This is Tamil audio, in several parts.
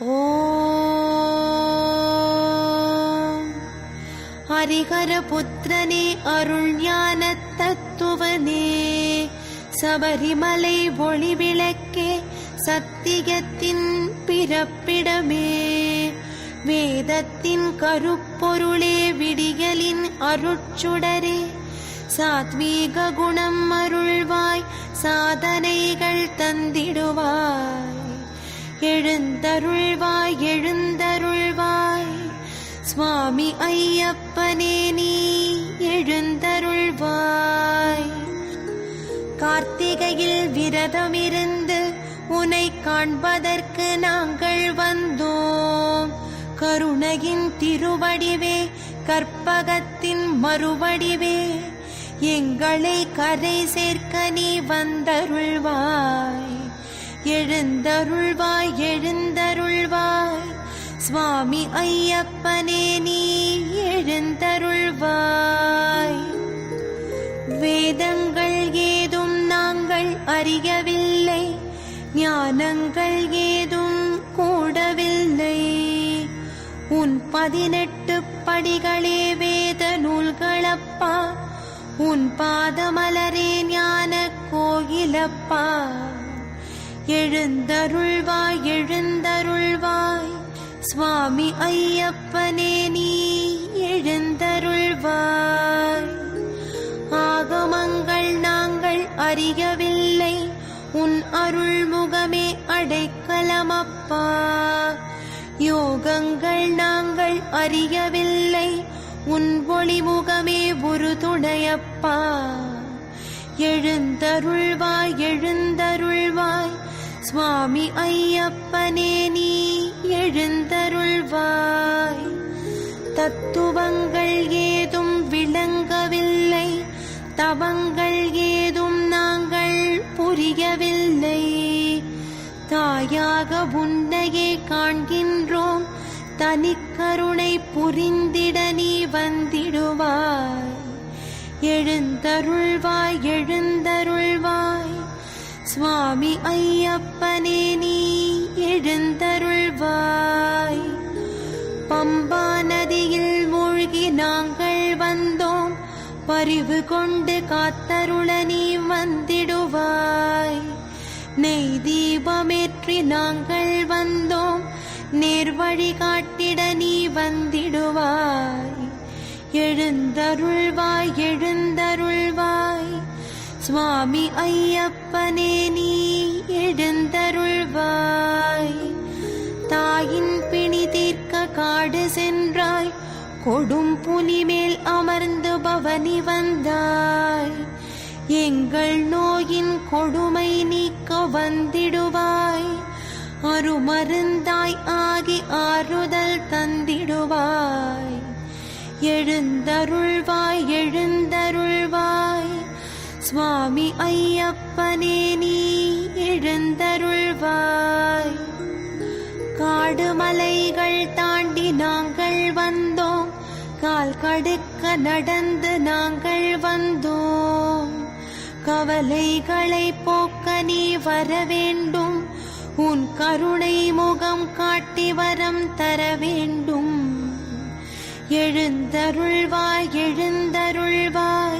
ஓம் ஹரிஹர புத்திரனே அருள் ஞான தத்துவனே சபரிமலை ஒளி விளக்கே சத்தியத்தின் பிறப்பிடமே வேதத்தின் கருப்பொருளே விடிகளின் அருட்சுடரே சாத்வீக குணம் அருள்வாய் சாதனைகள் தந்திடுவாய். எழுந்தருள்வாய் எழுந்தருள்வாய். சுவாமி ஐயப்பனே நீ எழுந்தருள்வாய். கார்த்திகையில் விரதமிருந்து உனை காண்பதற்கு நாங்கள் வந்தோம். கருணையின் திருவடிவே கற்பகத்தின் மறுவடிவே எங்களை கரை சேர்க்க நீ வந்தருள்வாய். எழுந்தருள்வாய் எழுந்தருள்வாய். சுவாமி ஐயப்பனே நீ எழுந்தருள்வாய். வேதங்கள் ஏதும் நாங்கள் அறியவில்லை ஞானங்கள் ஏதும் கூடவில்லை. உன் பதினெட்டு படிகளே வேத நூல்களப்பா. உன் பாதமலரே ஞான கோயிலப்பா. எழுந்தருள்வாய் எழுந்தருள்வாய். சுவாமி ஐயப்பனே நீ எழுந்தருள்வாய். ஆகமங்கள் நாங்கள் அறியவில்லை உன் அருள்முகமே அடைக்கலமப்பா. யோகங்கள் நாங்கள் அறியவில்லை உன் ஒளிமுகமே ஒரு துணையப்பா. எழுந்தருள்வாய் எழுந்தருள்வாய் சுவாமி ஐயப்பனே நீ எழுந்தருள்வாய். தத்துவங்கள் ஏதும் விளங்கவில்லை தவங்கள் ஏதும் நாங்கள் புரியவில்லை. தாயாக உன்னையே காண்கின்றோம் தனிக்கருணை புரிந்திட நீ வந்திடுவாய். எழுந்தருள்வாய் எழுந்தருள்வாய். சுவாமி ஐயப்ப ஐயப்பனே நீ எழுந்தருள்வாய். பம்பா நதியில் மூழ்கி நாங்கள் வந்தோம். பரிவு கொண்டு காத்தருள நீ வந்திடுவாய். நெய் தீபமேற்றி நாங்கள் வந்தோம். நேர்வழி காட்டிட நீ வந்திடுவாய். எழுந்தருள்வாய் எழுந்தருள்வாய். சுவாமி ஐயப்பனே நீ எழுந்தருள்வாய். தாயின் பிணி தீர்க்க காடு சென்றாய். கொடும் புலி மேல் அமர்ந்து பவனி வந்தாய். எங்கள் நோயின் கொடுமை நீக்க வந்திடுவாய். அருமருந்தாய் ஆகி ஆறுதல் தந்திடுவாய். எழுந்தருள்வாய் எழுந்தருள் சுவாமி ஐயப்பனே நீ எழுந்தருள்வாய். காடு மலைகள் தாண்டி நாங்கள் வந்தோம். கால் கடுக்க நடந்து நாங்கள் வந்தோம். கவலைகளை போக்க நீ வர வேண்டும். உன் கருணை முகம் காட்டி வரம் தர வேண்டும். எழுந்தருள்வாய் எழுந்தருள்வாய்.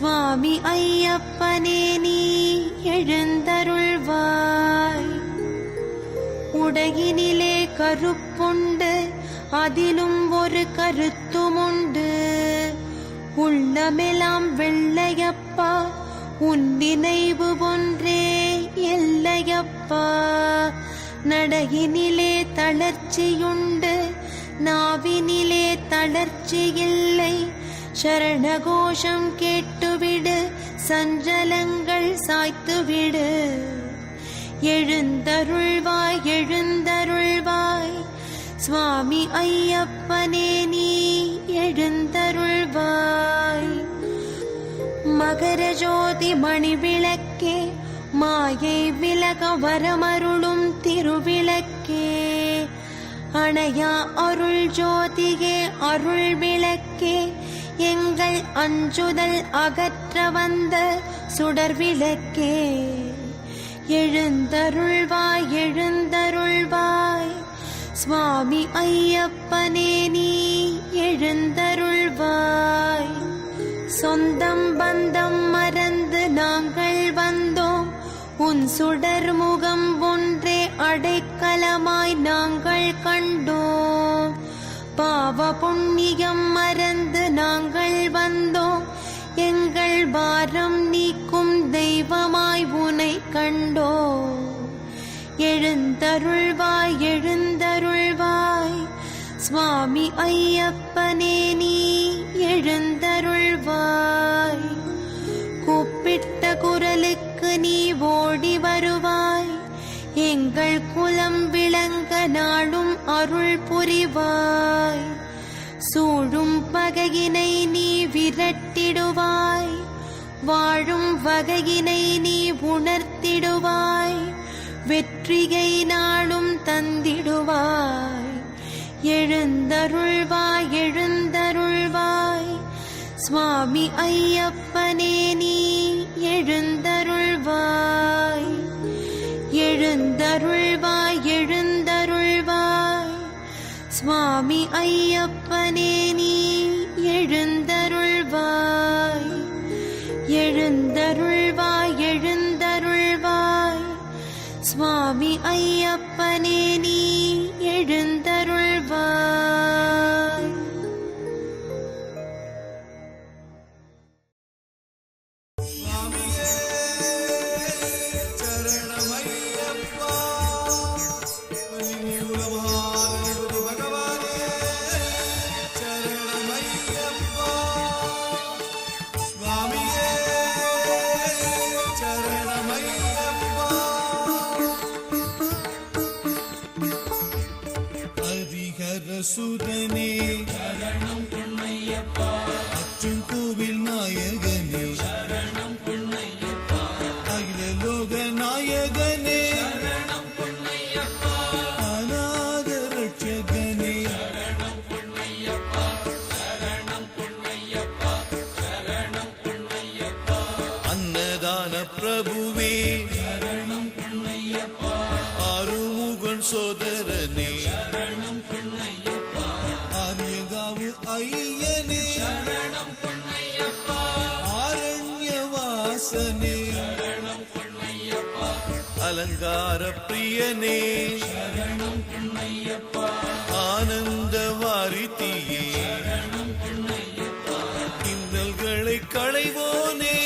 சுவாமி ஐயப்பனே நீ எழுந்தருள்வாய். உடகினிலே கருப்புண்டு அதிலும் ஒரு கருத்துமுண்டு. உள்ளமெல்லாம் வெள்ளையப்பா உன் நினைவு ஒன்றே எல்லையப்பா. நடையினிலே தளர்ச்சியுண்டு நாவினிலே தளர்ச்சி இல்லை. சரணகோஷம் கேட்டுவிடு சஞ்சலங்கள் சாய்த்துவிடு எழுந்தருள்வாய் எழுந்தருள்வாய். சுவாமி ஐயப்பனே நீ எழுந்தருள்வாய். மகர ஜோதி மணி விளக்கே மாயை விலக வரமருளும் திருவிளக்கே. அணையா அருள் ஜோதியே அருள் விளக்கே. எங்கள் அஞ்சுதல் அகற்ற. மாற்ற வந்த சுடர் விளக்கே. எழுந்தருள்வாய் எழுந்தருள்வாய். சுவாமி ஐயப்பனே நீ எழுந்தருள்வாய். சொந்தம் பந்தம் மறந்து நாங்கள் வந்தோம். உன் சுடர் முகம் ஒன்றே அடைக்கலமாய் நாங்கள் கண்டோம். பாவ புண்ணியம் மறந்து நாங்கள் வந்தோம். எங்கள் பாரம் நீக்கும் தெய்வமாய் உனை கண்டோ எழுந்தருள்வாய் எழுந்தருள்வாய். சுவாமி ஐயப்பனே நீ எழுந்தருள்வாய். கூப்பிட்ட குரலுக்கு நீ ஓடி வருவாய். எங்கள் குலம் விளங்க நாளும் அருள் புரிவாய். சூழும் பகையினை நீ விரட்டிடுவாய். வாழும் வகையினை நீ உணர்த்திடுவாய். வெற்றியை நாளும் தந்திடுவாய். எழுந்தருள்வாய் எழுந்தருள்வாய். சுவாமி ஐயப்பனே நீ எழுந்தருள்வாய். எழுந்தருள்வாய் எழுந்தருள்வாய். சுவாமி ஐயப்ப ஐயப்பனே நீ எழுந்தருள்வாய். எழுந்தருள்வாய் எழுந்தருள்வாய். சுவாமி ஐயா சுதனே ஐயனே ஆரண்யவாசனே. அலங்கார பிரியனே ஆனந்த வாரித்தியே இன்னல்களை களைவோனே.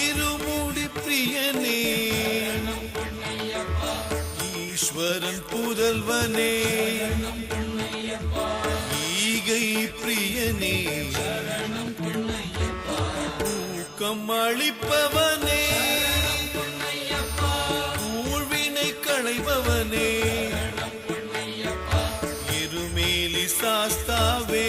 இருமுடி பிரியனே. ஈஸ்வரன் புதல்வனே. ஊக்கம் அளிப்பவனே. ஊழ்வினை களைபவனே. இருமேலி சாஸ்தாவே.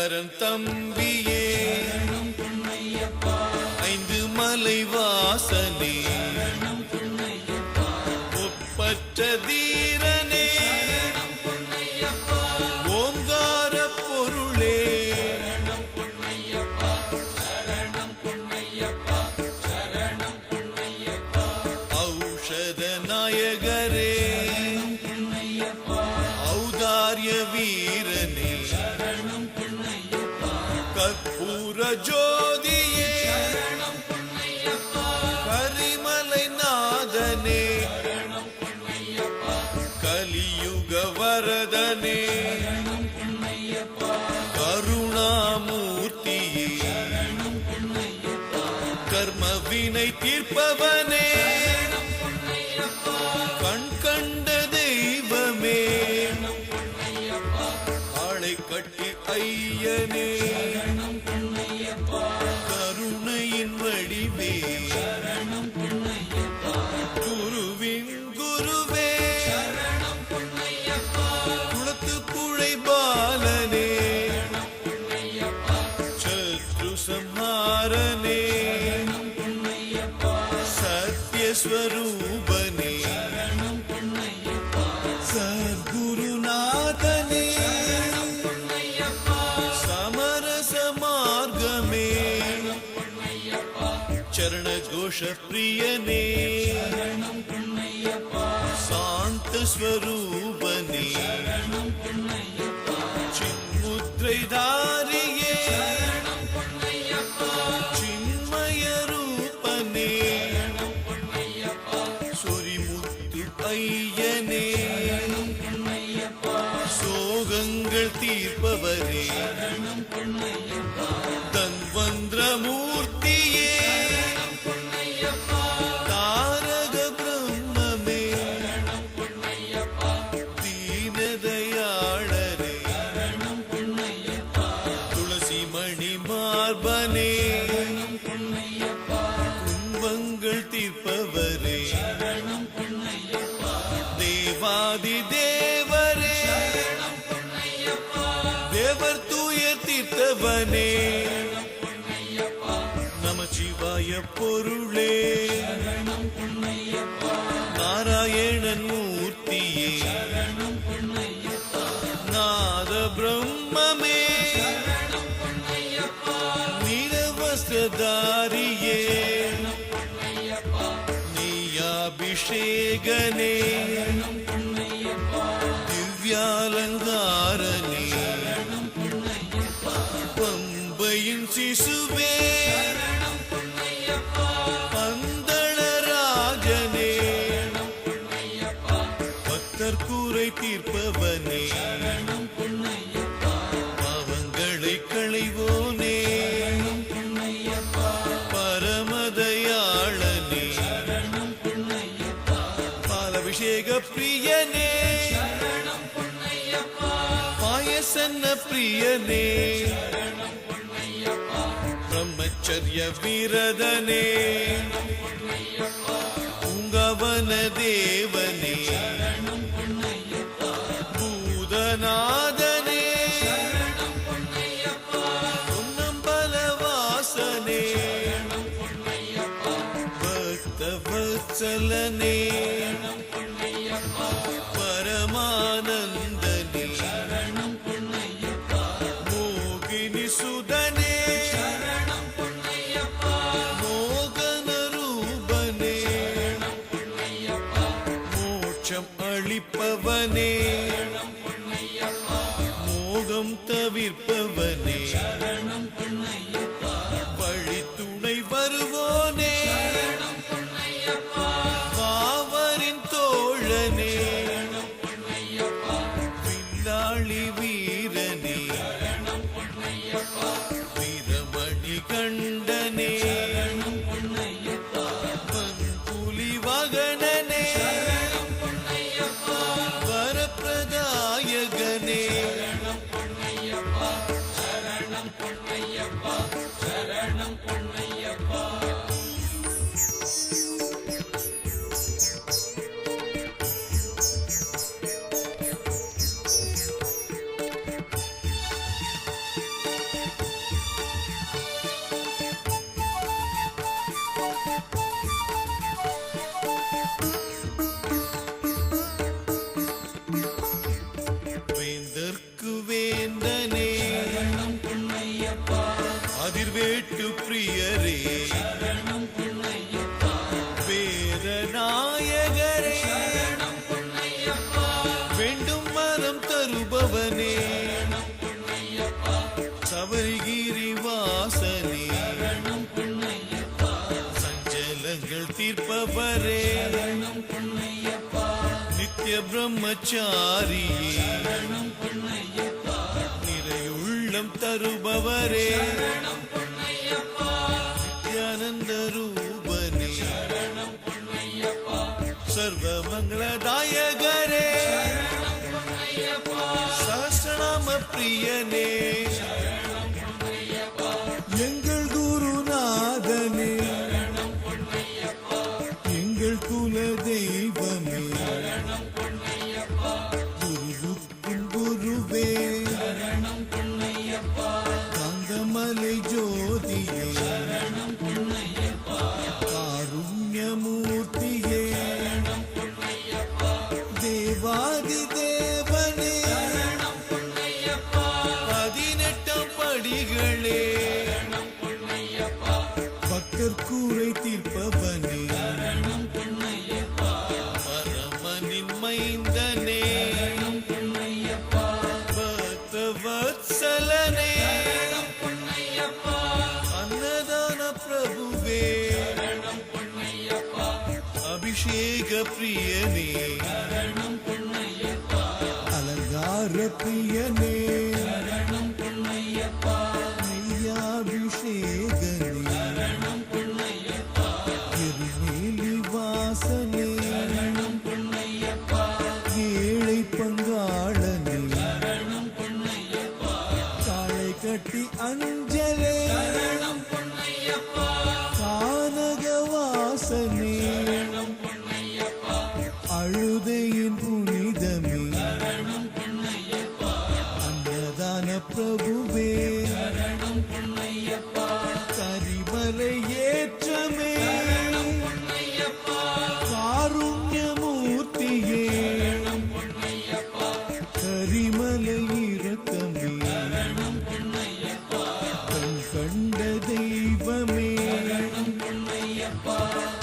ஐங்கரன் தம்பியே. யுக வரதனே கருணாமூர்த்தியே. கர்மவினை தீர்ப்பவனே. கண் கண்ட தெய்வமே. ஆளை கட்டி ஐயனே. சந்தோஷ பிரியனே சாந்த ஸ்வரூபனே சின்முத்ரைதாரியே பொருளே. நாராயணன் மூர்த்தியே. நாத பிரம்மமே நிரவஸ்திரதாரியே நீயாபிஷேகனே. திவ்யாலங்காரனே குறை தீர்ப்பவனே. பாவங்களை களைவோனே. பரமதயாளனே. பாலபிஷேக பிரியனே. பாயசன்ன பிரியனே. பிரம்மச்சரிய விரதனே. கவன தேவனே. பூதநாதனே பொன்னம்பலவாசனே அதிர்வேட்டு பிரியரே வேதநாயகரே. வேண்டும் மரம் தருபவனே. சபரிகிரி வாசனே. சஞ்சலங்கள் தீர்ப்பவரே. நித்திய பிரம்மச்சாரியே. நிறையுள்ளம் தருபவரே. சர்வ மங்களதாயகரே சாஸ்திரநாம பிரியனே பிரியனே அலங்கார பிரியனே கட்டி அஞ்சலே கானக வாசனே பம்பா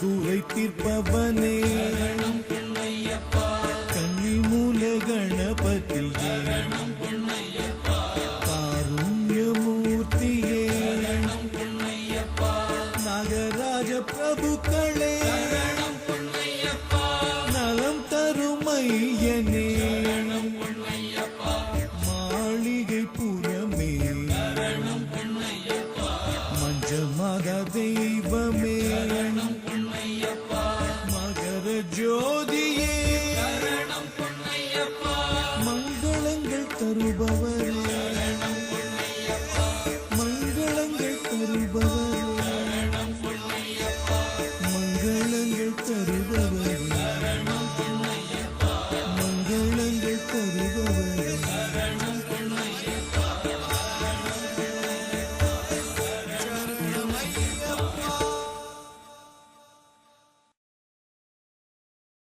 துறை தீர்ப்பவனே. கன்னி மூல கணபதில் காருண்யமூர்த்தியே. நாகராஜ பிரபுக்களே நலம் தரும் ஐயனே மாளிகை புறமே. மஞ்சமாக தெய்வமே. जो